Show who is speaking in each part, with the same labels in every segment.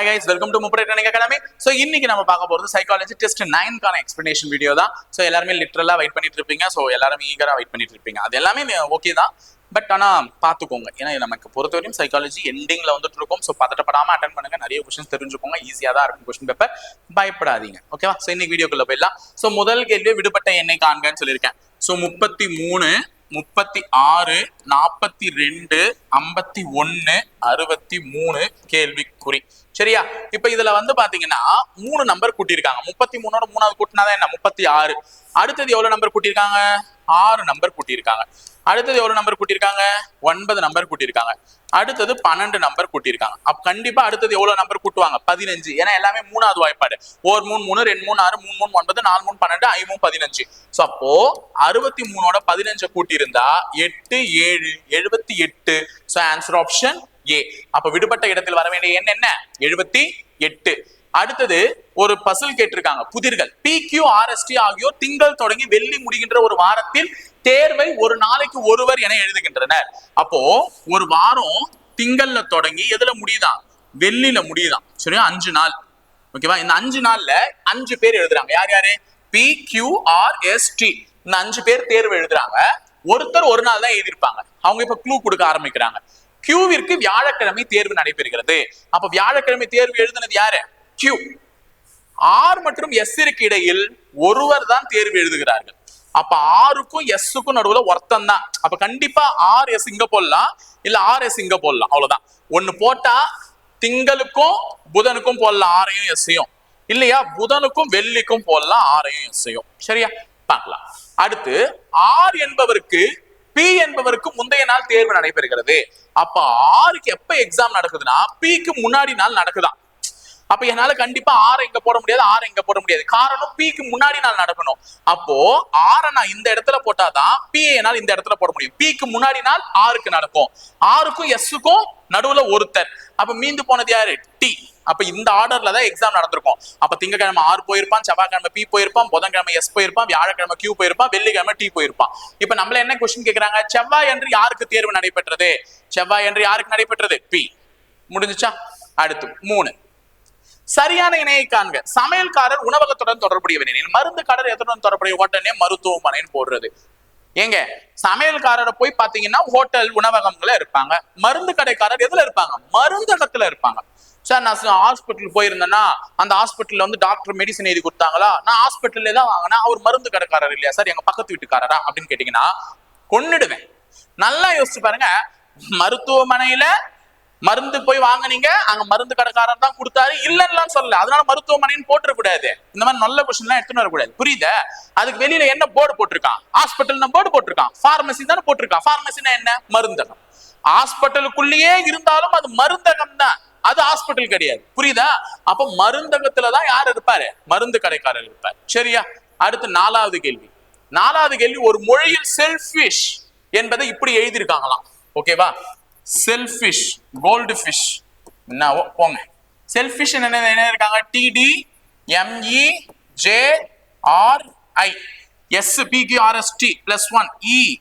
Speaker 1: Hi guys welcome to முப்படை training academy so இன்னைக்கு நம்ம பார்க்க போகிறது சைக்காலஜி டெஸ்ட் நைன்கான எக்ஸ்பிளனேஷன் வீடியோ தான். ஸோ எல்லாருமே லிட்டரலா வெயிட் பண்ணிட்டு இருப்பீங்க. ஸோ எல்லாரும் ஈகராக வெயிட் பண்ணிட்டு இருப்பீங்க. அது எல்லாமே ஓகே தான். பட் ஆனால் பார்த்துக்கோங்க. ஏன்னா நமக்கு பொறுத்தவரையும் சைக்காலஜி எண்டிங்கில் வந்துட்டு இருக்கும். ஸோ பதட்டப்படாமல் அட்டன் பண்ணுங்க. நிறைய கொஸ்டின்ஸ் தெரிஞ்சுக்கோங்க. ஈஸியாக தான் இருக்கும் கொஸ்டின் பேப்பர் பயப்படாதீங்க. ஓகேவா ஸோ இன்னைக்கு வீடியோக்குள்ள போயிடலாம். ஸோ முதல் கேள்வி விடுபட்ட எண்ணெய் காண்கன்னு சொல்லியிருக்கேன். ஸோ முப்பத்தி மூணு முப்பத்தி ஆறு நாற்பத்தி ரெண்டு ஐம்பத்தி ஒன்று அறுபத்தி மூணு கேள்விக்குறி. சரியா? இப்ப இதுல வந்து பாத்தீங்கன்னா மூணு நம்பர் கூட்டியிருக்காங்க. முப்பத்தி மூணோட மூணாவது கூட்டினாதான் என்ன? முப்பத்தி ஆறு. அடுத்தது எவ்வளவு நம்பர் கூட்டியிருக்காங்க? ஆறு நம்பர் கூட்டியிருக்காங்க. அடுத்தது எவ்வளவு நம்பர் கூட்டியிருக்காங்க? ஒன்பது நம்பர் கூட்டியிருக்காங்க. அடுத்தது பன்னெண்டு நம்பர் கூட்டியிருக்காங்க. அப்ப கண்டிப்பா அடுத்தது எவ்வளவு நம்பர் கூட்டுவாங்க? பதினஞ்சு. ஏன்னா எல்லாமே மூணாவது வாய்ப்பாடு. ஒரு மூணு மூணு ரெண்டு மூணு ஆறு மூணு மூணு ஒன்பது நாலு மூணு பன்னெண்டு ஐ மூணு பதினஞ்சு. ஸோ அப்போ அறுபத்தி மூணோட பதினஞ்சை கூட்டியிருந்தா எட்டு ஏழு எழுபத்தி எட்டு. So answer option A. அப்ப விடுபட்ட இடத்தில் வர வேண்டிய எண் என்ன? எழுபத்தி எட்டு. அடுத்தது ஒரு பசில் கேட்டிருக்காங்க. புதிர்கள். பி கியூ ஆர்எஸ்டி ஆகியோர் திங்கள் தொடங்கி வெள்ளி முடிகின்ற ஒரு வாரத்தில் தேர்வை ஒரு நாளைக்கு ஒருவர் என எழுதுகின்றனர். அப்போ ஒரு வாரம் திங்கள்ல தொடங்கி எதுல முடியுதான் வெள்ளியில முடியுதான் சரியா? அஞ்சு நாள். ஓகேவா இந்த அஞ்சு நாள்ல அஞ்சு பேர் எழுதுறாங்க. யார் யாரு? P Q R S T இந்த அஞ்சு பேர் தேர்வு எழுதுறாங்க. ஒருத்தர் ஒரு நாள் தான் எழுதியிருப்பாங்க. அவங்க இப்ப க்ளூ கொடுக்க ஆரம்பிக்கிறாங்க. கியூவிற்கு வியாழக்கிழமை தேர்வு நடைபெறுகிறது. அப்ப வியாழக்கிழமை தேர்வு எழுதுனது யாரு? கியூ ஆர் மற்றும் எஸ் இருக்கு இடையில் ஒருவர் தான் தேர்வு எழுதுகிறார்கள். அப்ப ஆருக்கும் எஸ்ஸுக்கும் நடுவுல ஒருத்தன் தான். அப்ப கண்டிப்பா ஆர் எஸ் இங்க போடலாம் இல்ல ஆர் எஸ் இங்க போடலாம். அவ்வளவுதான். ஒண்ணு போட்டா திங்களுக்கும் புதனுக்கும் போடலாம் ஆரையும் எஸ்ஸையும் இல்லையா? புதனுக்கும் வெள்ளிக்கும் போடலாம் ஆரையும் எஸ்ஸையும் சரியா? பார்க்கலாம். அடுத்து ஆர் என்பவருக்கு பி என்பவருக்கு முந்தைய நாள் தேர்வு நடைபெறுகிறது. அப்ப ஆறுக்கு எப்ப எக்ஸாம் நடக்குதுன்னா பிக்கு முன்னாடி நாள் நடக்குதா அப்ப என்னால கண்டிப்பா ஆறு இங்க போட முடியாது ஆறு இங்க போட முடியாது. காரணம் பிக்கு முன்னாடி நாள் நடக்கணும். அப்போ ஆறை நான் இந்த இடத்துல போட்டாதான் பி என்னால் இந்த இடத்துல போட முடியும். பிக்கு முன்னாடி நாள் ஆறுக்கு நடக்கும். ஆறுக்கும் எஸ்ஸுக்கும் நடுவுல ஒருத்தர். அப்ப மீந்து போனது யாரு? டி அப்ப இந்த ஆர்டர்ல தான் எக்ஸாம் நடந்திருக்கும். அப்ப திங்கக்கிழமை ஆறு போயிருப்பான் செவ்வாய்க்கிழமை பி போயிருப்பான் புதன்கிழமை எஸ் போயிருப்பான் வியாழக்கிழமை கியூ போயிருப்பான் வெள்ளிக்கிழமை டி போயிருப்பான். இப்ப நம்மள என்ன கொஸ்டின் கேக்குறாங்க? செவ்வாய் என்று யாருக்கு தேர்வு நடைபெற்றது? செவ்வாய் என்று யாருக்கு நடைபெற்றது? பி முடிஞ்சுச்சா? அடுத்து மூணு. சரியான இணையை காண்க. சமையல்காரர் உணவகத்துடன் தொடர்புடையவர் எனில் மருந்துக்காரர் எதனுடன் தொடர்புடைய உடனே மருத்துவமனைன்னு போடுறது. ஏங்க சமையல்காரரை போய் பாத்தீங்கன்னா ஹோட்டல் உணவகங்கள இருப்பாங்க. மருந்து கடைக்காரர் எதுல இருப்பாங்க? மருந்தகத்துல இருப்பாங்க. சார் நான் ஹாஸ்பிட்டல் போயிருந்தேன்னா அந்த ஹாஸ்பிட்டல்ல வந்து டாக்டர் மெடிசன் எழுதி கொடுத்தாங்களா? நான் ஹாஸ்பிட்டல்ல தான் வாங்கினா அவர் மருந்து கடைக்காரர் இல்லையா சார்? எங்க பக்கத்து வீட்டுக்காரரா? அப்படின்னு கேட்டீங்கன்னா கொன்னுடுவேன். நல்லா யோசிச்சு பாருங்க மருத்துவமனையில மருந்து போய் வாங்குனீங்க அங்க மருந்து கடைக்காரர் தான் கொடுத்தாரு. இல்லன்னு சொல்லல. அதனால மருத்துவமனைன்னு போட்டுற கூடாது இந்த மாதிரி நல்ல கொஸ்டின் எல்லாம் எடுத்துன்னு வரக்கூடாது. புரியுத? அதுக்கு வெளியில என்ன போர்டு போட்டிருக்கான்? ஹாஸ்பிட்டல் போர்டு போட்டிருக்கான். பார்மசி தானே போட்டிருக்கான். பார்மசினா என்ன? மருந்தகம். ஹாஸ்பிட்டலுக்குள்ளேயே இருந்தாலும் அது மருந்தகம் தான். அது ஹாஸ்பிட்டல் கிடையாது. புரியுதா? அப்ப மருந்தகத்துலதான் யார் இருப்பாரு? மருந்து கடைக்காரர் இருப்பார். சரியா? அடுத்து நாலாவது கேள்வி. நாலாவது கேள்வி ஒரு மொழியில் செல்ஃபிஷ் என்பதை இப்படி எழுதியிருக்காங்களாம். ஓகேவா செல்ஃபிஷ் கோல்டு ஃபிஷ் என்னவோ போங்க செல்ஃபிஷ் என்ன என்ன இருக்காங்க? DD ME J R I S PQRS plus one E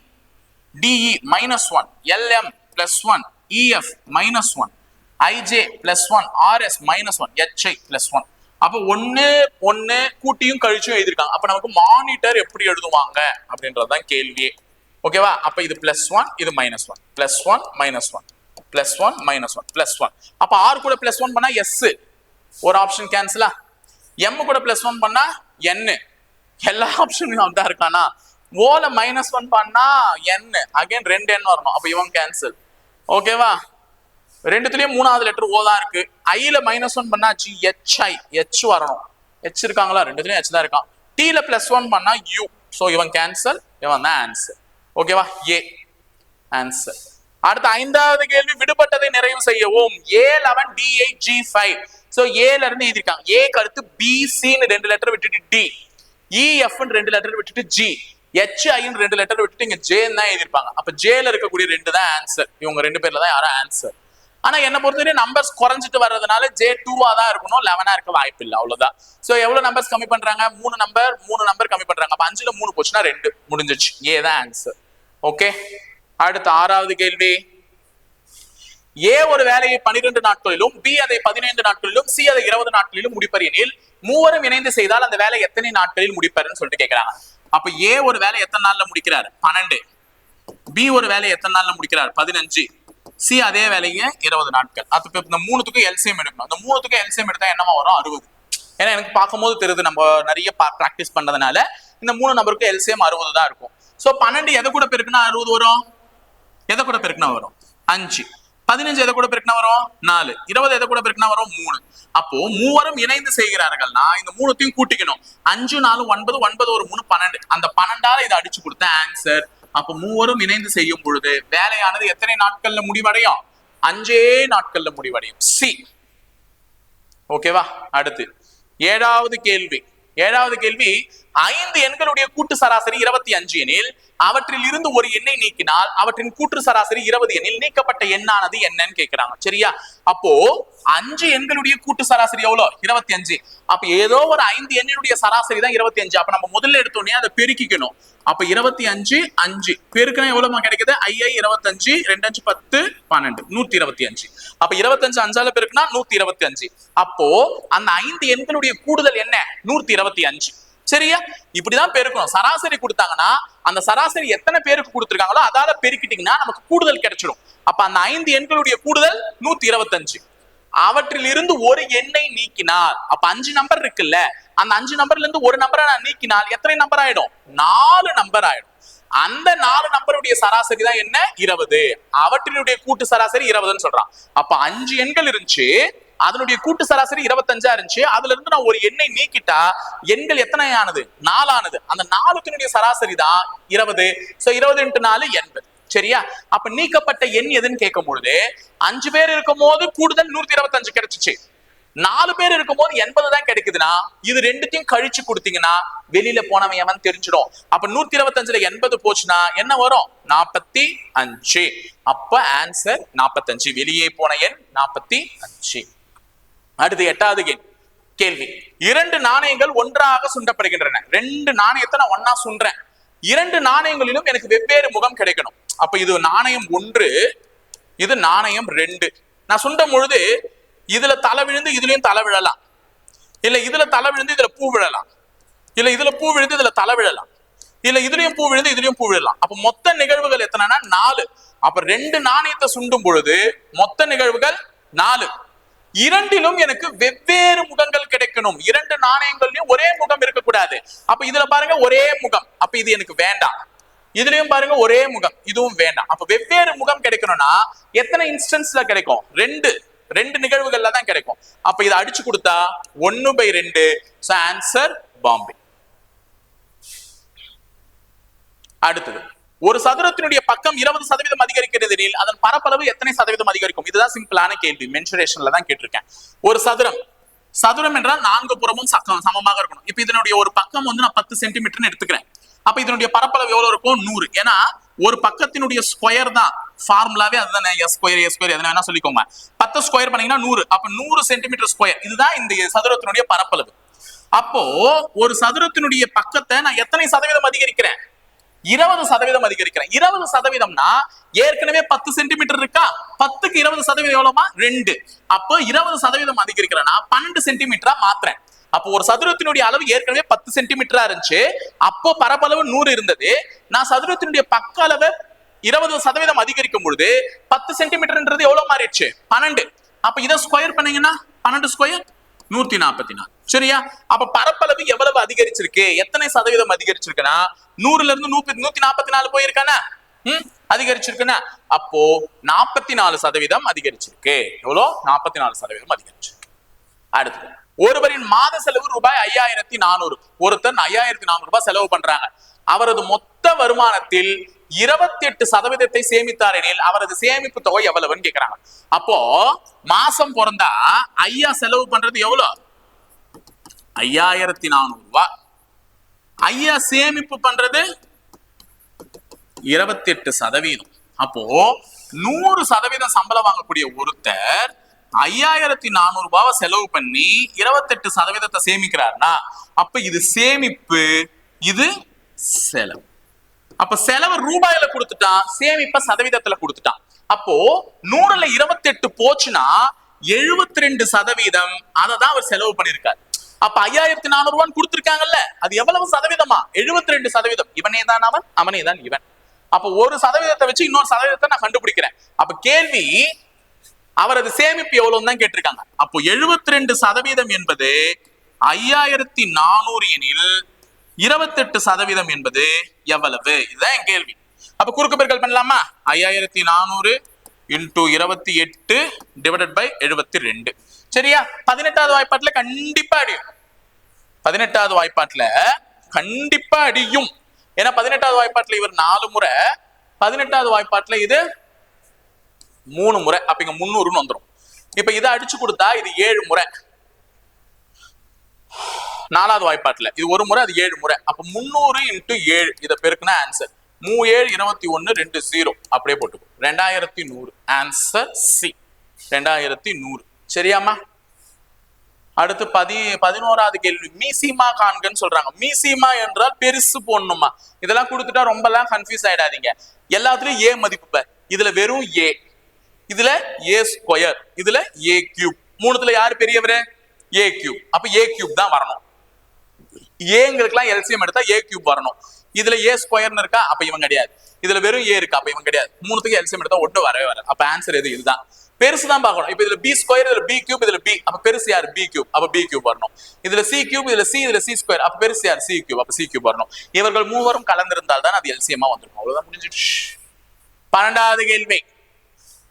Speaker 1: DE minus one LM plus one EF minus one IJ plus one RS minus one HI plus one அப்போ ஒன்று ஒன்று கூட்டியும் கழிச்சும் எழுதிருக்காங்க அப்போ நமக்கு மானிட்டர் எப்படி எழுதுவாங்க? அப்படின்றது தான் கேள்வியே. ஓகேவா அப்ப இது பிளஸ் ஒன் இது minus one plus one minus one plus one minus one plus one அப்ப ஆர் கூட பிளஸ் ஒன் பண்ணா எஸ் ஒரு ஆப்ஷன் கேன்சலா எம் கூட பிளஸ் ஒன் பண்ணா என் எல்லா ஆப்ஷனும் அப்படிதான் இருக்கானா? ஓல மைனஸ் ஒன் பண்ணா என் அகைன் ரெண்டு எண் வரணும். அப்ப இவன் கேன்சல் ஓகேவா ரெண்டுத்துலயும் மூணாவது லெட்டர் ஓ தான் இருக்கு. ஐல மைனஸ் ஒன் பண்ணா ஜி ஹெச் ஐ ஹெச் வரணும். ஹெச் இருக்காங்களா? ரெண்டுத்துலயும் ஹெச் தான் இருக்கான். டீல பிளஸ் ஒன் பண்ணா யூ ஸோ இவன் கேன்சல் இவன் தான் ஆன்சர் ஓகேவா ஏ ஆன்சர் அடுத்த ஐந்தாவது கேள்வி விடுபட்டதை நிறைவு செய்யவும். A eleven D eight G five so ஏல இருந்து எழுதிருக்காங்க கருத்து பி சின்னு ரெண்டு லெட்டர் விட்டுட்டு டி இஎஃப்னு e, ரெண்டு லெட்டர் விட்டுட்டு ஜி ஹெச்ஐன்னு ரெண்டு லெட்டர் விட்டுட்டு இங்க ஜேன்னு தான் எழுதிருப்பாங்க அப்ப ஜேல இருக்கக்கூடிய ரெண்டு தான் ஆன்சர் இவங்க ரெண்டு பேர்ல தான் யாரும் ஆன்சர் ஆனா என்ன பொறுத்தவரையும் நம்பர்ஸ் குறைஞ்சிட்டு வர்றதுனால ஜே டூவா தான் இருக்கணும். லெவனா இருக்க வாய்ப்பு இல்லை. அவ்வளவுதான். சோ எவ்வளவு நம்பர்ஸ் கம்மி பண்றாங்க? மூணு நம்பர் மூணு நம்பர் கம்மி பண்றாங்க. அப்ப அஞ்சுல மூணு போச்சுன்னா ரெண்டு. முடிஞ்சிச்சு ஏ தான் ஆன்சர் ஓகே. அடுத்த ஆறாவது கேள்வி. ஏ ஒரு வேலையை பனிரெண்டு நாட்களிலும் பி அதை பதினைந்து நாட்களிலும் சி அதை இருபது நாட்களிலும் முடிப்பர் எனில் மூவரும் இணைந்து செய்தால் அந்த வேலை எத்தனை நாட்களில் முடிப்பாருன்னு சொல்லிட்டு கேட்கிறாங்க அப்ப ஏ ஒரு வேலை எத்தனை நாள்ல முடிக்கிறார்? பன்னெண்டு. பி ஒரு வேலையை எத்தனை நாள்ல முடிக்கிறார்? பதினஞ்சு. சி அதே வேலையை இருபது நாட்கள். அது இந்த மூணுத்துக்கும் எல்சிஎம் எடுக்கணும். இந்த மூணுத்துக்கும் எல்சிஎம் எடுத்தா என்னமா வரும்? அறுபது. ஏன்னா எனக்கு பார்க்கும்போது தெரியுது நம்ம நிறைய ப்ராக்டிஸ் பண்ணதுனால இந்த மூணு நம்பருக்கு எல்சிஎம் அறுபது தான் இருக்கும். சோ பன்னெண்டு எதை கூட பெருக்குனா அறுபது வரும்? எதை கூட பெருக்குனா வரும்? அஞ்சு. பதினஞ்சு எதை கூட பெருக்குனா வரும்? நாலு. இருபது எதை கூட பெருக்குனா வரும்? மூணு. அப்போ மூவரும் இணைந்து செய்கிறார்கள்னா இந்த மூணுத்தையும் கூட்டிக்கணும். அஞ்சு நாலு ஒன்பது ஒன்பது ஒரு மூணு பன்னெண்டு. அந்த பன்னெண்டால இதை அடிச்சு கொடுத்த ஆன்சர் அப்போ மூவரும் இணைந்து செய்யும் பொழுது வேலையானது எத்தனை நாட்கள்ல முடிவடையும்? அஞ்சே நாட்கள்ல முடிவடையும். சி ஓகேவா அடுத்து. ஏழாவது கேள்வி. ஏழாவது கேள்வி ஐந்து எண்களுடைய கூட்டு சராசரி இருபத்தி அஞ்சு எனில் அவற்றில் இருந்து ஒரு எண்ணை நீக்கினால் அவற்றின் கூட்டு சராசரி இருபது எண்ணில் நீக்கப்பட்ட எண்ணானது என்னன்னு கேட்கிறாங்க சரியா? அப்போ அஞ்சு எண்களுடைய கூட்டு சராசரி எவ்வளோ? இருபத்தி அஞ்சு. அப்ப ஏதோ ஒரு ஐந்து எண்ணினுடைய சராசரி தான் இருபத்தி அஞ்சு. அப்ப நம்ம முதல்ல எடுத்தோடனே அதை பெருக்கிக்கணும். அப்ப இருபத்தி அஞ்சு அஞ்சு. பெருக்கணும் எவ்வளவு கிடைக்குது? ஐஐ இருபத்தஞ்சு ரெண்டு அஞ்சு பத்து பன்னெண்டு. நூத்தி இருபத்தி அஞ்சு. அப்ப இருபத்தஞ்சு அஞ்சால பெருக்குனா நூத்தி இருபத்தி அஞ்சு. அப்போ அந்த ஐந்து எண்களுடைய கூடுதல் என்ன? நூத்தி இருபத்தி அஞ்சு. சரியா? இப்படிதான் பெருக்கணும். சராசரி கொடுத்தாங்கன்னா அந்த சராசரி எத்தனை பேருக்கு கொடுத்துருக்காங்களோ அதால பெருக்கிட்டீங்கன்னா நமக்கு கூடுதல் கிடைச்சிடும். அப்ப அந்த ஐந்து எண்களுடைய கூடுதல் நூத்தி இருபத்தஞ்சு அவற்றில் இருந்து ஒரு எண்ணை நீக்கினால் அப்ப அஞ்சு நம்பர் இருக்குல்ல அந்த அஞ்சு நம்பர்ல இருந்து ஒரு நம்பரை நான் நீக்கினால் எத்தனை நம்பர் ஆயிடும்? நாலு நம்பர் ஆயிடும். அந்த நாலு நம்பருடைய சராசரி தான் என்ன? இருபது. அவற்றினுடைய கூட்டு சராசரி இருபதுன்னு சொல்றான். அப்ப அஞ்சு எண்கள் இருந்துச்சு அதனுடைய கூட்டு சராசரி இருபத்தஞ்சா இருந்துச்சு. அதுல இருந்து நான் ஒரு எண்ணை நீக்கிட்டா எண்கள் எத்தனை ஆனது நாலானது. அந்த நாலுத்தினுடைய சராசரி தான் இருபது. சோ இருபது இன்ட்டு நாலு எண்பது. சரியா? அப்ப நீக்கப்பட்ட எண் எதுன்னு கேட்கும் பொழுது அஞ்சு பேர் இருக்கும் போது கூடுதல் நூத்தி இருபத்தஞ்சு கிடைச்சிச்சு. நாலு பேர் இருக்கும் போது எண்பது தான் கிடைக்குதுன்னா இது ரெண்டுத்தையும் கழிச்சு கொடுத்தீங்கன்னா வெளியில போனவன் எவன் தெரிஞ்சிடும். அப்ப நூத்தி இருபத்தஞ்சுல எண்பது போச்சுன்னா என்ன வரும்? நாற்பத்தி அஞ்சு. அப்ப ஆன்சர் நாற்பத்தஞ்சு வெளியே போன எண் நாற்பத்தி அஞ்சு. அடுத்து எட்டாவது கேள்வி கேள்வி. இரண்டு நாணயங்கள் ஒன்றாக சுண்டப்படுகின்றன. ரெண்டு நாணயத்தை நான் ஒன்னா சுன்றேன் இரண்டு நாணயங்களிலும் எனக்கு வெவ்வேறு முகம் கிடைக்கணும். அப்ப இது நாணயம் ஒன்று இது நாணயம் ரெண்டு. நான் சுண்டும் பொழுது இதுல தலை விழுந்து இதுலயும் தலை விழலாம். இல்ல இதுல தலை விழுந்து இதுல பூ விழலாம். இல்ல இதுல பூ விழுந்து இதுல தலை விழலாம். இல்ல இதுலயும் பூ விழுந்து இதுலயும் பூ விழலாம். அப்ப மொத்த நிகழ்வுகள் எத்தனைனா நாலு. அப்ப ரெண்டு நாணயத்தை சுண்டும் பொழுது மொத்த நிகழ்வுகள் நாலு. இரண்டிலும் எனக்கு வெவ்வேறு முகங்கள் கிடைக்கணும். இரண்டு நாணயங்கள்லயும் ஒரே முகம் இருக்கக்கூடாது. அப்ப இதுல பாருங்க ஒரே முகம். அப்ப இது எனக்கு வேண்டாம். இதுலயும் பாருங்க ஒரே முகம். இதுவும் வேண்டாம். அப்ப வெவ்வேறு முகம் கிடைக்கணும்னா எத்தனை இன்ஸ்டன்ஸ்ல கிடைக்கும்? ரெண்டு. ரெண்டு நிகழ்வுகள்ல தான் கிடைக்கும். அப்ப இதை அடிச்சு கொடுத்தா ஒன்னு பை ரெண்டு. ஆன்சர் பாம்பே. அடுத்தது. ஒரு சதுரத்தினுடைய பக்கம் இருபது சதவீதம் அதிகரிக்கிறது எனில் அதன் பரப்பளவு எத்தனை சதவீதம் அதிகரிக்கும்? இதுதான் சிம்பிளான கேள்வி. மென்சுரேஷன்ல தான் கேட்டிருக்கேன். ஒரு சதுரம். சதுரம் என்றால் நான்கு புறமும் சக்கம் சமமாக இருக்கணும். இப்ப இதனுடைய ஒரு பக்கம் வந்து நான் பத்து சென்டிமீட்டர்னு எடுத்துக்கிறேன். அப்ப இதனுடைய பரப்பளவு எவ்வளவு இருக்கும் நூறு. ஏன்னா ஒரு பக்கத்தினுடைய ஸ்கொயர் தான். ஃபார்முலாவே அதுதான். எஸ் ஸ்கொயர் எஸ் ஸ்கொயர் எதனா வேணா சொல்லிக்கோங்க. பத்து ஸ்கொயர் பண்ணீங்கன்னா நூறு. அப்ப நூறு சென்டிமீட்டர் ஸ்கொயர் இதுதான் இந்த சதுரத்தினுடைய பரப்பளவு. அப்போ ஒரு சதுரத்தினுடைய பக்கத்தை நான் எத்தனை சதவீதம் அதிகரிக்கிறேன்? இருபது சதவீதம் அதிகரிக்கிறேன். இருபது சதவீதம்னா ஏற்கனவே பத்து சென்டிமீட்டர் இருக்கா? பத்துக்கு இருபது சதவீதம் எவ்வளவுமா ரெண்டு. அப்போ இருபது சதவீதம் அதிகரிக்கிறேன்னா பன்னெண்டு சென்டிமீட்டரா மாத்துறேன். அப்போ ஒரு சதுரத்தினுடைய அளவு ஏற்கனவே பத்து சென்டிமீட்டரா இருந்துச்சு. அப்போ பரப்பளவு நூறு இருந்தது. நான் சதுரத்தினுடைய பக்க அளவை இருபது சதவீதம் அதிகரிக்கும் பொழுது பத்து சென்டிமீட்டர்ன்றது எவ்வளவு மாறிடுச்சு? பன்னெண்டு. அப்ப இதை ஸ்கொயர் பண்ணீங்கன்னா பன்னெண்டு ஸ்கொயர் நூத்தி நாற்பத்தி நாலு. சரியா? அப்ப பரப்பளவு எவ்வளவு அதிகரிச்சிருக்கு? எத்தனை சதவீதம் அதிகரிச்சிருக்குன்னா நூறுல இருந்து நூத்தி நூத்தி நாற்பத்தி நாலு போயிருக்கானா ம்? அதிகரிச்சிருக்குன்னா? அப்போ நாற்பத்தி நாலு சதவீதம் அதிகரிச்சிருக்கு. எவ்வளோ? நாற்பத்தி நாலு சதவீதம் அதிகரிச்சிருக்கு. அடுத்து ஒருவரின் மாத செலவு ரூபாய் ஐயாயிரத்தி நானூறு. ஒருத்தர் ஐயாயிரத்தி நானூறு ரூபாய் செலவு பண்றாங்க. அவரது மொத்த வருமானத்தில் இருபத்தி எட்டு சதவீதத்தை சேமித்தார் எனில் அவரது சேமிப்பு தொகை எவ்வளவுன்னு கேக்குறாங்க. அப்போ மாசம் பிறந்தா ஐயா செலவு பண்றது எவ்வளவு ஐயாயிரத்தி நானூறு ரூபாய் ஐயா சேமிப்பு பண்றது இருபத்தி எட்டு சதவீதம். அப்போ நூறு சதவீதம் சம்பளம் வாங்கக்கூடிய ஒருத்தர் ஐயாயிரத்தி நானூறு ரூபாவை செலவு பண்ணி இருபத்தெட்டு சதவீதத்தை சேமிக்கிறார்னா அப்ப இது சேமிப்பு இது செலவு. அப்ப செலவு ரூபாயில கொடுத்துட்டான் சேமிப்ப சதவீதத்துல கொடுத்துட்டான். அப்போ நூறுல இருபத்தி எட்டு போச்சுன்னா எழுபத்தி ரெண்டு சதவீதம் அதை தான் அவர் செலவு பண்ணிருக்காரு அப்ப ஐயாயிரத்தி நானூறு ரூபான்னு கொடுத்திருக்காங்கல்ல அது எவ்வளவு சதவீதமா? எழுபத்தி ரெண்டு சதவீதம். இவனே தான் அவன் அவனே தான் இவன். அப்ப ஒரு சதவீதத்தை வச்சு இன்னொரு சதவீதத்தை நான் கண்டுபிடிக்கிறேன். அப்ப கேள்வி அவரது சேமிப்பு எவ்வளவு தான் கேட்டிருக்காங்க. அப்போ எழுபத்தி ரெண்டு சதவீதம் என்பது ஐயாயிரத்தி நானூறு எனில் இருபத்தெட்டு சதவீதம் என்பது எவ்வளவு? இதுதான் என் கேள்வி. அப்ப குறுக்கு பெருக்கல் பண்ணலாமா? ஐயாயிரத்தி நானூறு இன்டூ இருபத்தி எட்டு டிவைடட் பை எழுபத்தி ரெண்டு. சரியா? பதினெட்டாவது வாய்ப்பாட்டுல கண்டிப்பா அடியும். பதினெட்டாவது வாய்ப்பாட்டுல கண்டிப்பா அடியும். ஏன்னா பதினெட்டாவது வாய்ப்பாட்டுல இவர் நாலு முறை பதினெட்டாவது வாய்ப்பாட்டுல இது மூணு முறை. அப்ப இங்க முந்நூறுன்னு வந்துடும் இப்ப இதை அடிச்சு கொடுத்தா இது ஏழு முறை. நாலாவது வாய்ப்பாட்டுல இது ஒரு முறை அது ஏழு முறை. அப்ப முந்நூறு இன்ட்டு ஏழு. இதை பெருக்குனா ஆன்சர் மூ ஏழு இருபத்தி ஒன்னு ரெண்டு ஜீரோ அப்படியே போட்டுக்கோ. ரெண்டாயிரத்தி நூறு. ஆன்சர் சி ரெண்டாயிரத்தி நூறு. சரியாம்மா? அடுத்து பதி பதினோராவது கேள்வி. மீசிமா காண்கன்னு சொல்றாங்க. மீசிமா என்றால் பெருசு போடணுமா இதெல்லாம் கொடுத்துட்டா ரொம்ப எல்லாம் கன்ஃபியூஸ் ஆயிடாதீங்க. எல்லாத்துலயும் ஏ மதிப்பு இதுல வெறும் ஏ இதுல ஏ ஸ்கொயர் இதுல ஏ கியூப் மூணுத்துல யாரு பெரியவர்? ஏ கியூப் அப்ப ஏ கியூப் தான் வரணும். ஏங்களுக்குலாம் எல்சிஎம் எடுத்தா ஏ கியூப் வரணும். இதுல ஏ ஸ்கொயர்னு இருக்கா? அப்ப இவன் கிடையாது. இதுல வெறும் ஏ இருக்கா? அப்ப இவன் கிடையாது. மூணுத்துக்கு எல்சிஎம் எடுத்தா ஒட்டு வரவே வர அப்ப ஆன்சர் எது? இதுதான். பெருசு தான் பார்க்கணும். இப்போ இதுல பி ஸ்கொயர் இதுல பி கியூப் இதுல பி அப்ப பெருசு யார்? பி கியூப் அப்ப பி கியூப் வரணும். இதுல சி கியூப் இதுல சி இதுல சி ஸ்கொயர் அப்ப பெருசு யார்? சி கியூப் அப்ப சி கியூப் வரணும். இவர்கள் மூவரும் கலந்திருந்தால் தான் அது எல்சியமா வந்திருக்கும். அவ்வளவுதான் முடிஞ்சிடுச்சு பன்னெண்டாவது கேள்வி.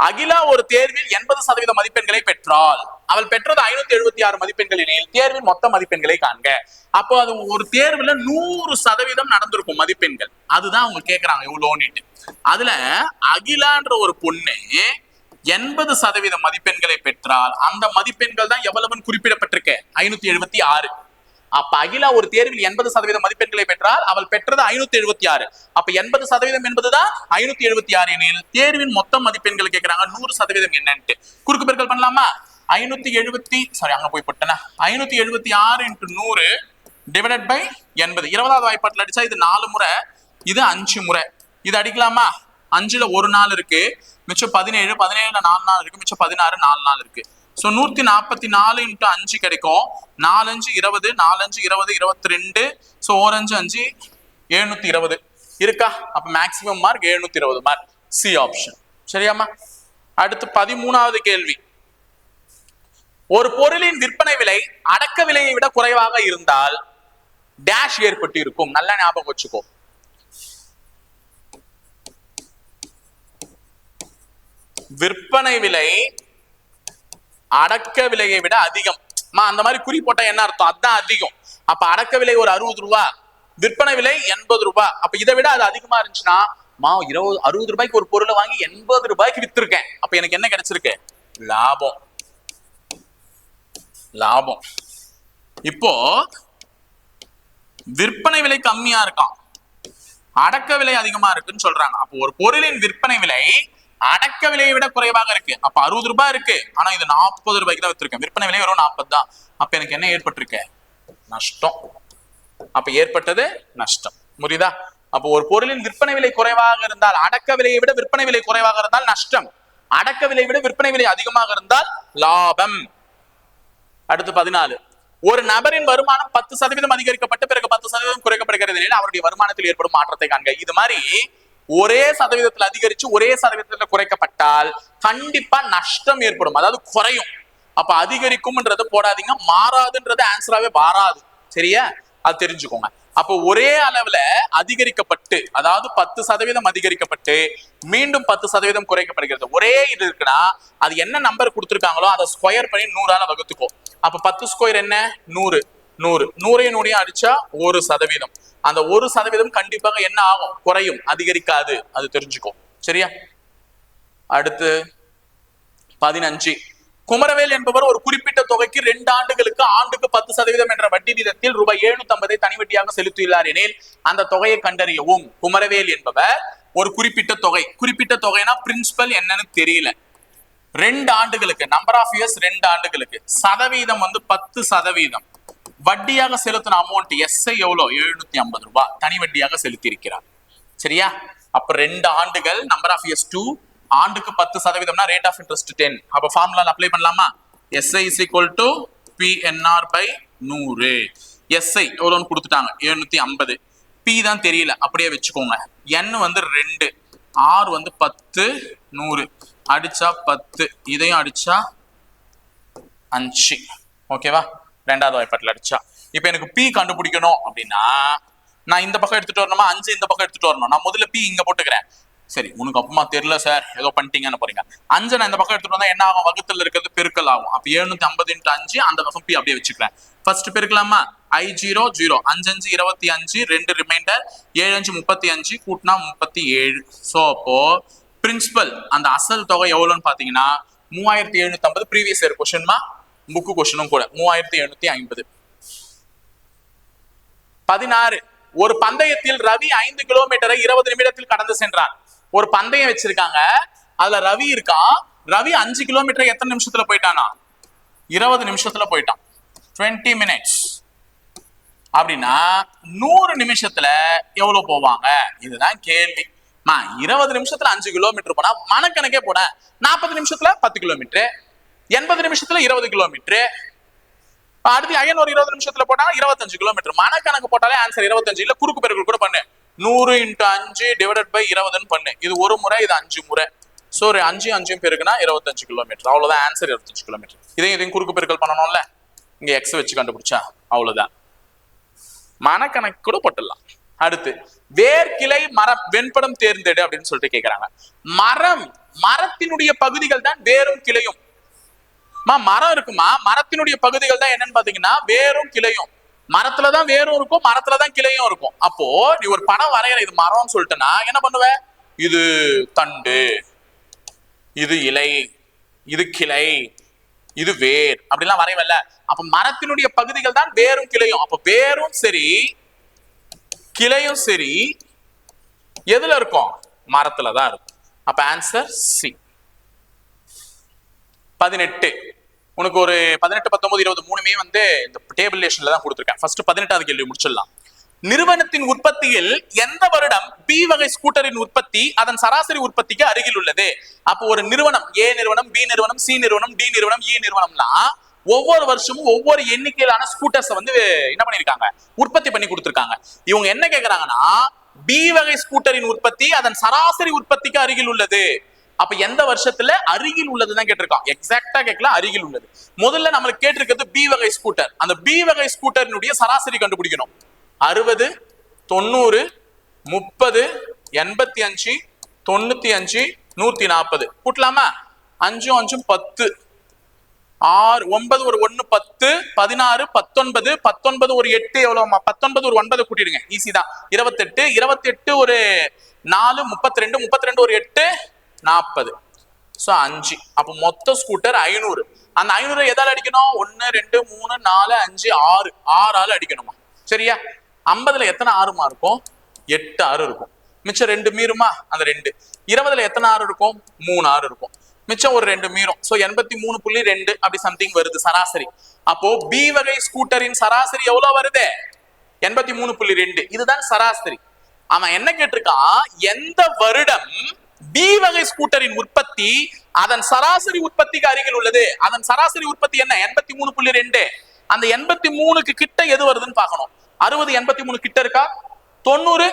Speaker 1: அகிலா ஒரு தேர்வில் எண்பது சதவீத மதிப்பெண்களை பெற்றால். அவள் பெற்றது ஐநூத்தி எழுபத்தி ஆறு மதிப்பெண்கள் தேர்வில் மொத்த மதிப்பெண்களை காண்க. அப்போ அது ஒரு தேர்வுல நூறு சதவீதம் நடந்திருக்கும் மதிப்பெண்கள். அதுதான் அவங்க கேக்குறாங்க. இவ்வளோன்னுட்டு அதுல அகிலான்ற ஒரு பொண்ணு எண்பது சதவீத மதிப்பெண்களை பெற்றால் அந்த மதிப்பெண்கள் தான் எவ்வளவுன்னு குறிப்பிடப்பட்டிருக்க? ஐநூத்தி எழுபத்தி ஆறு. அப்ப அகிலா ஒரு தேர்வில் எண்பது சதவீத மதிப்பெண்களை பெற்றால் அவள் பெற்றது ஐநூத்தி எழுபத்தி ஆறு. அப்ப எண்பது சதவீதம் என்பதுதான் ஐநூத்தி எழுபத்தி ஆறு எனில் தேர்வின் மொத்த மதிப்பெண்கள் கேட்கறாங்க நூறு சதவீதம் என்னன்ட்டு. குறுக்கு பெருக்கல் பண்ணலாமா? ஐநூத்தி எழுபத்தி சாரி அங்க போய் போட்டேனா? ஐநூத்தி எழுபத்தி ஆறு இன்ட்டு நூறு டிவைடட் பை எண்பது. இருபதாவது வாய்ப்பாட்டில் அடிச்சா இது நாலு முறை இது அஞ்சு முறை. இது அடிக்கலாமா? அஞ்சுல ஒரு நாள் இருக்கு மிச்சம் பதினேழு பதினேழுல நாலு நாள் இருக்கு மிச்சம் பதினாறு நாலு நாள் இருக்கு. ஸோ நூத்தி நாற்பத்தி நாலு இன்ட்டு அஞ்சு கிடைக்கும். நாலஞ்சு இருபது நாலஞ்சு இருபது இருபத்தி ரெண்டு. ஸோ ஓரஞ்சு அஞ்சு எழுநூத்தி இருபது. இருக்கா? அப்ப மேக்சிமம் மார்க் எழுநூத்தி இருபது மார்க் சி ஆப்ஷன் சரியாம்மா? அடுத்து பதிமூணாவது கேள்வி. ஒரு பொருளின் விற்பனை விலை அடக்க விலையை விட குறைவாக இருந்தால் டேஷ் ஏற்பட்டு இருக்கும் நல்லா ஞாபகம் வச்சுக்கோ. விற்பனை விலை அடக்க விலையை விட அதிகம். மா அந்த மாதிரி குறி போட்டா என்ன அர்த்தம்? அதான் அதிகம். அப்ப அடக்க விலை ஒரு அறுபது ரூபா விற்பனை விலை எண்பது ரூபாய் அப்ப இதை விட அது அதிகமா இருந்துச்சுன்னா மா இருபது அறுபது ரூபாய்க்கு ஒரு பொருளை வாங்கி எண்பது ரூபாய்க்கு வித்திருக்கேன். அப்ப எனக்கு என்ன கிடைச்சிருக்கு? லாபம். லாபம். இப்போ விற்பனை விலை கம்மியா இருக்கான் அடக்க விலை அதிகமா இருக்குன்னு சொல்றாங்க. அப்போ ஒரு பொருளின் விற்பனை விலை அடக்க விலையை விட குறைவாக இருக்கு. அப்ப அறுபது ரூபாய் இருக்கு. ஆனா இது நாற்பது ரூபாய்க்கு தான் வித்திருக்கேன். விற்பனை விலை வரும் நாற்பது தான். அப்ப எனக்கு என்ன ஏற்பட்டிருக்கு? நஷ்டம். அப்ப ஏற்பட்டது நஷ்டம். புரியுதா? அப்போ ஒரு பொருளின் விற்பனை விலை குறைவாக இருந்தால் அடக்க விலையை விட விற்பனை விலை குறைவாக இருந்தால் நஷ்டம். அடக்க விலை விட விற்பனை விலை அதிகமாக இருந்தால் லாபம். அடுத்து பதினாலு. ஒரு நபரின் வருமானம் பத்து சதவீதம் அதிகரிக்கப்பட்டு பிறகு பத்து சதவீதம் குறைக்கப்படுகிறது அவருடைய வருமானத்தில் ஏற்படும் மாற்றத்தை காண்க. இது மாதிரி ஒரே சதவீதத்தில் அதிகரிச்சு ஒரே சதவீதத்தில் குறைக்கப்பட்டால் கண்டிப்பா நஷ்டம் ஏற்படும். அதாவது குறையும். அப்ப அதிகரிக்கும்ன்றது போடாதீங்க. மாறாதுன்றது ஆன்சராவே மாறாது. சரியா? அது தெரிஞ்சுக்கோங்க. அப்போ ஒரே அளவுல அதிகரிக்கப்பட்டு அதாவது பத்து சதவீதம் அதிகரிக்கப்பட்டு மீண்டும் பத்து சதவீதம் குறைக்கப்படுகிறது. ஒரே இது இருக்குன்னா அது என்ன நம்பர் கொடுத்துருக்காங்களோ அதை ஸ்கொயர் பண்ணி நூறால வகுத்துக்கும் அப்ப பத்து ஸ்கொயர் என்ன? நூறு. நூறு. நூறையும் நூறையும் அடிச்சா ஒரு சதவீதம். அந்த ஒரு சதவீதம் கண்டிப்பாக என்ன ஆகும்? குறையும். அதிகரிக்காது. அது தெரிஞ்சுக்கும் சரியா? அடுத்து பதினஞ்சு. குமரவேல் என்பவர் ஒரு குறிப்பிட்ட தொகைக்கு ரெண்டு ஆண்டுகளுக்கு ஆண்டுக்கு பத்து சதவீதம் என்ற வட்டி வீதத்தில் ரூபாய் எழுநூத்தி ஐம்பதை தனிவட்டியாக செலுத்தியுள்ளார் எனில் அந்த தொகையை கண்டறியவும். குமரவேல் என்பவர் ஒரு குறிப்பிட்ட தொகை. குறிப்பிட்ட தொகைனா பிரின்சிபல் என்னன்னு தெரியல. ரெண்டு ஆண்டுகளுக்கு நம்பர் ஆஃப் இயர்ஸ் ரெண்டு ஆண்டுகளுக்கு. சதவீதம் வந்து பத்து சதவீதம். வட்டியாக செலுத்தின அமௌண்ட் எஸ்ஐ எவ்வளோ? எழுநூத்தி ஐம்பது ரூபாய் தனி வட்டியாக செலுத்தி இருக்கிறார் சரியா? அப்ப ரெண்டு ஆண்டுகள் நம்பர் ஆஃப் இயர்ஸ் டூ ஆண்டுக்கு பத்து சதவீதம்னா ரேட் ஆஃப் இன்ட்ரெஸ்ட் டென் அப்ப ஃபார்முலா அப்ளை பண்ணலாமா? SI is equal to PNR by நூறு. எஸ்ஐ எவ்வளோன்னு கொடுத்துட்டாங்க? எழுநூத்தி ஐம்பது. பி தான் தெரியல. அப்படியே வச்சுக்கோங்க. என் வந்து ரெண்டு ஆர் வந்து பத்து நூறு. அடிச்சா பத்து. இதையும் அடிச்சா அஞ்சு. ஓகேவா? ரெண்டாவது வாய்ப்பாட்டில் அடிச்சா. இப்போ எனக்கு பி கண்டுபிடிக்கணும் அப்படின்னா நான் இந்த பக்கம் எடுத்துட்டு வரணுமா? அஞ்சு இந்த பக்கம் எடுத்துட்டு வரணும்? நான் முதல்ல பி இங்க போட்டுக்கிறேன். சரி உனக்கு அப்பமா தெரியல சார் ஏதோ பண்ணிட்டீங்கன்னு போறீங்க. அஞ்சு நான் இந்த பக்கம் எடுத்துட்டு வந்தா என்ன ஆகும்? வகுத்துல இருக்கிறது பெருக்கல் ஆகும். அப்ப எழுநூத்தி ஐம்பது இன்ட்டு அஞ்சு அந்த பக்கம் பி அப்படியே வச்சுக்கிறேன். ஃபர்ஸ்ட் பெருக்கலாமா? ஐ ஜீரோ ஜீரோ அஞ்சு அஞ்சு இருபத்தி அஞ்சு ரெண்டு ரிமைண்டர் ஏழு அஞ்சு முப்பத்தி அஞ்சு கூட்டினா முப்பத்தி ஏழு. ஸோ அப்போ பிரின்சிபல் அந்த அசல் தொகை எவ்வளோன்னு பாத்தீங்கன்னா மூவாயிரத்தி எழுநூத்தி ஐம்பது ப்ரீவியஸ் இயர் கொஸ்டின்மா புக்கு கொஸ்டினும் கூட. மூவாயிரத்தி எழுநூத்தி ஐம்பது. பதினாறு. ஒரு பந்தயத்தில் ரவி ஐந்து கிலோமீட்டரை இருபது நிமிடத்தில் கடந்து சென்றார் ஒரு பந்தயம் வச்சிருக்காங்க. அதுல ரவி இருக்கான் ரவி அஞ்சு கிலோமீட்டர் எத்தனை நிமிஷத்துல போயிட்டானா? இருபது நிமிஷத்துல போயிட்டான். டுவெண்ட்டி மினிட்ஸ் அப்படின்னா நூறு நிமிஷத்துல எவ்வளவு போவாங்க? இதுதான் கேள்வி. இருபது நிமிஷத்துல அஞ்சு கிலோமீட்டர் போனா மனக்கணக்கே போனேன் நாற்பது நிமிஷத்துல பத்து கிலோமீட்டர் எண்பது நிமிஷத்துல இருபது கிலோமீட்டர். அடுத்து அயன் ஒரு இருபது நிமிஷத்துல போட்டா இருபத்தஞ்சு கிலோமீட்டர். மனக்கணக்கு போட்டாலே ஆன்சர் இருபத்தஞ்சு. இல்ல குறுக்கு பெருக்கள் கூட பண்ணு. நூறு இன்ட்டு அஞ்சு டிவைடட் பை இருபதுன்னு பண்ணு. இது ஒரு முறை இது அஞ்சு முறை. ஸோ ஒரு அஞ்சு அஞ்சும் பேருக்குன்னா இருபத்தஞ்சு கிலோமீட்டர். அவ்வளவுதான் ஆன்சர் இருபத்தஞ்சு கிலோமீட்டர். இதையும் இதையும் குறுக்கு பெருக்கல் பண்ணணும்ல? இங்க எக்ஸ் வச்சு கண்டுபிடிச்சா அவ்வளவுதான். மனக்கணக்கு கூட போட்டுடலாம். அடுத்து வேர் கிளை மரம் வெண்படம் தேர்ந்தெடு அப்படின்னு சொல்லிட்டு கேக்குறாங்க. மரம் மரத்தினுடைய பகுதிகள் தான் வேரும் கிளையும். மா மரம் இருக்குமா? மரத்தினுடைய பகுதிகள் தான் என்னன்னு பாத்தீங்கன்னா வேரும் கிளையும். மரத்துலதான் வேரும் இருக்கும் மரத்துலதான் கிளையும் இருக்கும். அப்போ நீ ஒரு படம் வரைகிற இது மரம்னு சொல்லிட்டுனா என்ன பண்ணுவ? இது தண்டு இது இலை இது கிளை இது வேர். அப்படிலாம் வரைவல்ல. அப்ப மரத்தினுடைய பகுதிகள் தான் வேரும் கிளையும். அப்ப வேரும் சரி கிளையும் சரி எதுல இருக்கும்? மரத்துல தான் இருக்கும். அப்ப ஆன்சர் சி பதினெட்டு. உனக்கு ஒரு பதினெட்டு பத்தொன்பது இருபது மூணுமே வந்து இந்த டேபிளேஷன்ல தான் கொடுத்துருக்கேன். ஃபர்ஸ்ட் பதினெட்டாவது கேள்வி முடிச்சிடலாம். நிறுவனத்தின் உற்பத்தியில் எந்த வருடம் பி வகை ஸ்கூட்டரின் உற்பத்தி அதன் சராசரி உற்பத்திக்கு அருகில் உள்ளது? அப்போ ஒரு நிறுவனம் ஏ நிறுவனம் பி நிறுவனம் சி நிறுவனம் டி நிறுவனம் இ நிறுவனம்னா ஒவ்வொரு வருஷமும் ஒவ்வொரு எண்ணிக்கையிலான ஸ்கூட்டர்ஸ் வந்து என்ன பண்ணிருக்காங்க உற்பத்தி பண்ணி கொடுத்துருக்காங்க. இவங்க என்ன கேக்குறாங்கன்னா பி வகை ஸ்கூட்டரின் உற்பத்தி அதன் சராசரி உற்பத்திக்கு அருகில் உள்ளது. அப்ப எந்த வருஷத்துல அருகில் உள்ளதுதான் கேட்டிருக்கான். எக்ஸாக்டா கேட்கல அருகில் உள்ளது. முதல்ல நம்மளுக்கு கேட்டிருக்கிறது பி வகை ஸ்கூட்டர் அந்த பி வகை ஸ்கூட்டரினுடைய சராசரி கண்டுபிடிக்கணும். அறுபது தொண்ணூறு முப்பது எண்பத்தி அஞ்சு தொண்ணூத்தி அஞ்சு நூத்தி நாற்பது கூட்டலாமா? அஞ்சும் அஞ்சும் பத்து. ஆறு ஒன்பது ஒரு ஒன்னு பத்து பதினாறு பத்தொன்பது பத்தொன்பது ஒரு எட்டு எவ்வளவுமா? பத்தொன்பது ஒரு ஒன்பது கூட்டிடுங்க. ஈஸி தான். இருபத்தெட்டு இருபத்தெட்டு ஒரு நாலு முப்பத்தி ரெண்டு முப்பத்தி ரெண்டு ஒரு எட்டு நாற்பது ஸோ அஞ்சு. அப்போ மொத்த ஸ்கூட்டர் ஐநூறு. அந்த ஐநூறு எதால அடிக்கணும்? ஒன்னு ரெண்டு மூணு நாலு அஞ்சு ஆறு. ஆறு அடிக்கணுமா? சரியா? ஐம்பதுல எத்தனை ஆறுமா இருக்கும்? எட்டு ஆறு இருக்கும். மிச்சம் ரெண்டு மீறுமா? அந்த ரெண்டு. இருபதுல எத்தனை ஆறு இருக்கும்? மூணு ஆறு இருக்கும். மிச்சம் ஒரு ரெண்டு மீறும். சோ எண்பத்தி மூணு புள்ளி ரெண்டு அப்படி சம்திங் வருது சராசரி. அப்போ பி வகை ஸ்கூட்டரின் சராசரி எவ்வளவு வருது? எண்பத்தி மூணு புள்ளி ரெண்டு. இதுதான் சராசரி. அவன் என்ன கேட்டிருக்கான்? எந்த வருடம் பி வகை ஸ்கூட்டரின் உற்பத்தி அதன் சராசரி உற்பத்திக்கு அருகில் உள்ளது. அதன் சராசரி உற்பத்தி என்ன? எண்பத்தி மூணு புள்ளி ரெண்டு. அந்த எண்பத்தி மூணுக்கு கிட்ட எது வருதுன்னு பார்க்கணும். அறுபது எண்பத்தி மூணு கிட்ட இருக்கா? தொண்ணூறு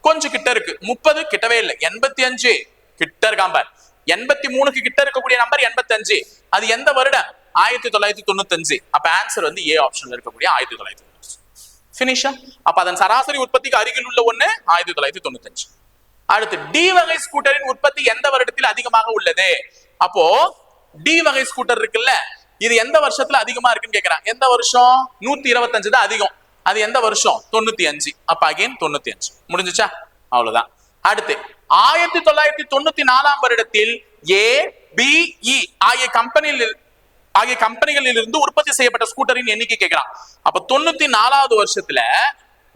Speaker 1: கொஞ்சம் கிட்ட இருக்கு. முப்பது கிட்டவே இல்லை. எண்பத்தி அஞ்சு கிட்ட இருக்கான் எண்பத்தி மூணுக்கு கிட்ட இருக்கக்கூடிய நம்பர் எண்பத்தி அஞ்சு. அது எந்த வருடம்? ஆயிரத்தி தொள்ளாயிரத்தி தொண்ணூத்தி அஞ்சு அப்ப ஆன்சர் வந்து ஏ ஆப்ஷன்ல இருக்கக்கூடிய ஆயிரத்தி தொள்ளாயிரத்தி தொண்ணூத்தி பினிஷா அப்ப அதன் சராசரி உற்பத்திக்கு அருகில் உள்ள ஒண்ணு ஆயிரத்தி தொள்ளாயிரத்தி தொண்ணூத்தி அஞ்சு அடுத்து டி வகை ஸ்கூட்டரின் உற்பத்தி எந்த வருடத்தில் அதிகமாக உள்ளது? அப்போ டி வகை ஸ்கூட்டர் இருக்குல்ல? இது எந்த வருஷத்துல அதிகமா இருக்குன்னு கேக்குறான் எந்த வருஷம்? நூத்தி இருபத்தஞ்சு தான் அதிகம். அது எந்த வருஷம்? தொண்ணூத்தி அஞ்சு அப்ப அகைன் தொண்ணூத்தி அஞ்சு முடிஞ்சுச்சா? அவ்வளவுதான். அடுத்து ஆயிரத்தி தொள்ளாயிரத்தி தொண்ணூத்தி நாலாம் வருடத்தில் ஏ பிஇ e ஆகிய கம்பெனியில் ஆகிய கம்பெனிகளில் இருந்து உற்பத்தி செய்யப்பட்ட ஸ்கூட்டரின் எண்ணிக்கை கேட்கிறான் அப்ப தொண்ணூத்தி நாலாவது வருஷத்துல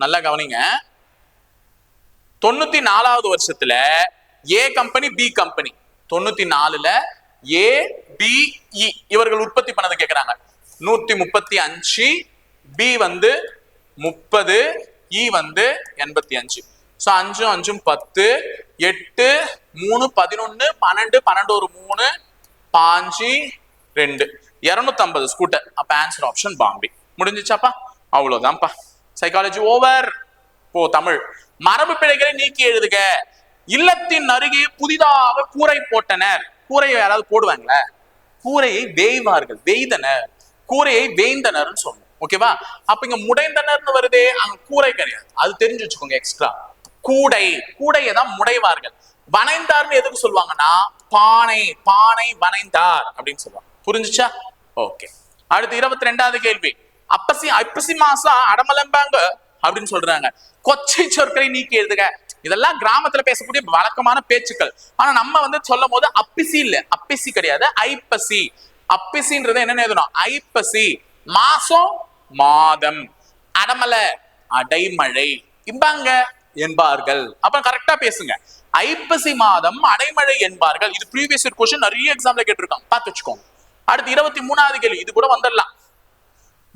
Speaker 1: நல்லா கவனிங்க தொண்ணூத்தி நாலாவது வருஷத்துல ஏ கம்பெனி பி கம்பெனி தொண்ணூத்தி நாலுல ஏ பிஇ e. இவர்கள் உற்பத்தி பண்ணதை கேட்கிறாங்க நூத்தி முப்பத்தி அஞ்சு பி வந்து முப்பது இ வந்து எண்பத்தி அஞ்சு ஸோ அஞ்சும் அஞ்சும் பத்து எட்டு மூணு பதினொன்னு பன்னெண்டு பன்னெண்டு ஒரு மூணு பாஞ்சு ரெண்டு. இரநூத்தம்பது ஸ்கூட்டர் அப்ப ஆன்சர் ஆப்ஷன் பாம்பே. முடிஞ்சிச்சாப்பா? அவ்வளோதான்ப்பா சைக்காலஜி ஓவர் ஓ தமிழ். மரபு பிழைகளை நீக்கி எழுதுக. இல்லத்தின் அருகே புதிதாக கூரை போட்டனர். கூரையை யாராவது போடுவாங்களே? கூரையை வேய்வார்கள் வேய்தனர். கூரையை வேய்ந்தனர்னு சொல்லணும் ஓகேவா அப்ப இங்க முடைந்தனர்னு வருதே அங்க கூரை கிடையாது. அது தெரிஞ்சு வச்சுக்கோங்க எக்ஸ்ட்ரா கூடை கூடையை தான் முடைவார்கள். வனைந்தார்னு எதுக்கு சொல்லுவாங்கன்னா பானை பானை வனைந்தார் அப்படின்னு சொல்லுவாங்க. புரிஞ்சுச்சா? ஓகே அடுத்து இருபத்தி ரெண்டாவது கேள்வி. அப்பசி அப்பசி மாசம் அடமலம்பாங்க. அப்படின்னு சொல்றாங்க. கொச்சை சொற்களை நீக்கி எழுதுக. இதெல்லாம் கிராமத்துல பேசக்கூடிய வழக்கமான பேச்சுக்கள். ஆனா நம்ம வந்து சொல்லும் போது அப்பிசி இல்ல. அப்பிசி கிடையாது. ஐப்பசி. அப்பிசின்றது என்னன்னு எழுதணும்? ஐப்பசி. மாசம் மாதம். அடமலை அடைமழை. இம்பாங்க என்பார்கள். அப்ப கரெக்டா பேசுங்க. ஐப்பசி மாதம் அடைமழை என்பார்கள். இது ப்ரீவியஸ் கொஸ்டின் நிறைய எக்ஸாம்ல கேட்டிருக்காங்க. பார்த்து வச்சுக்கோங்க. அடுத்து இருபத்தி மூணாவது கேள்வி. இது கூட வந்துடலாம்.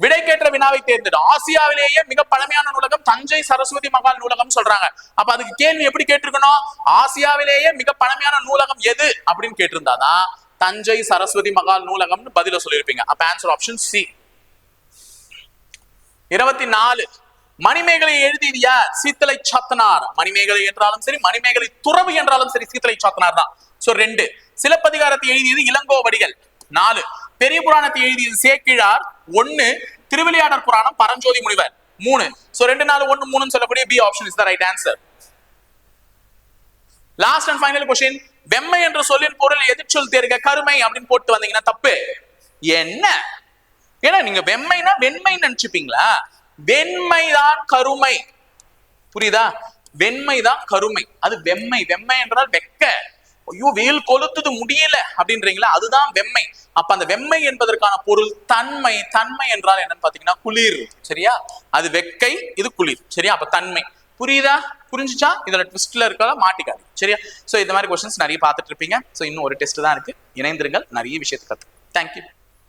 Speaker 1: விடை கேட்ட வினாவை தேர்ந்தெடு ஆசியாவிலேயே மிக பழமையான நூலகம் தஞ்சை சரஸ்வதி மகால் நூலகம் சொல்றாங்க. அப்ப அதுக்கு கேள்வி எப்படி கேட்டிருக்கணும்? ஆசியாவிலேயே மிக பழமையான நூலகம் எது அப்படின்னு கேட்டிருந்தாதான் தஞ்சை சரஸ்வதி மகால் நூலகம்னு பதில சொல்லியிருப்பீங்க. அப்ப ஆன்சர் ஆப்ஷன் சி இருபத்தி நாலு மணிமேகலை எழுதியது யார்? சீத்தலை சாத்தனார். மணிமேகலை என்றாலும் சரி மணிமேகலை துறவு என்றாலும் சரி சீத்தலை சாத்தனார் தான். சோ ரெண்டு. சிலப்பதிகாரத்தை எழுதியது இளங்கோவடிகள். நாலு. பெரிய புராணத்தை எழுதியது சேக்கிழார். ஒண்ணு திருவிளையாடற் புராணம் பரஞ்சோதி முனிவர். மூணு. சோ ரெண்டு நாலு ஒண்ணு மூணுன்னு சொல்லக்கூடிய B option is the right answer last and final question வெம்மை என்ற சொல்லின் பொருள் எதிர்ச்சொல் தேர்க கருமை அப்படின்னு போட்டு வந்தீங்கன்னா தப்பு. என்ன? ஏன்னா நீங்க வெம்மைனா வெண்மை நினைச்சுப்பீங்களா? வெண்மைதான் கருமை. புரியுதா? வெண்மை தான் கருமை. அது வெம்மை. வெம்மை என்றால் வெக்க. ஐயோ வெயில் கொளுத்துது முடியல அப்படின்றீங்களா? அதுதான் வெம்மை. அப்ப அந்த வெம்மை என்பதற்கான பொருள் தன்மை. தன்மை என்றால் என்னன்னு பாத்தீங்கன்னா குளிர் சரியா? அது வெக்கை இது குளிர் சரியா? அப்ப தன்மை. புரியுதா? புரிஞ்சுச்சா? இதுல ட்விஸ்ட்ல இருக்கா மாட்டிக்காது சரியா? சோ இந்த மாதிரி கொஸ்டின்ஸ் நிறைய பார்த்துட்டு இருப்பீங்க. சோ இன்னும் ஒரு டெஸ்ட் தான் இருக்கு. இணைந்திருங்கள். நிறைய விஷயத்தை கத்து தேங்க்யூ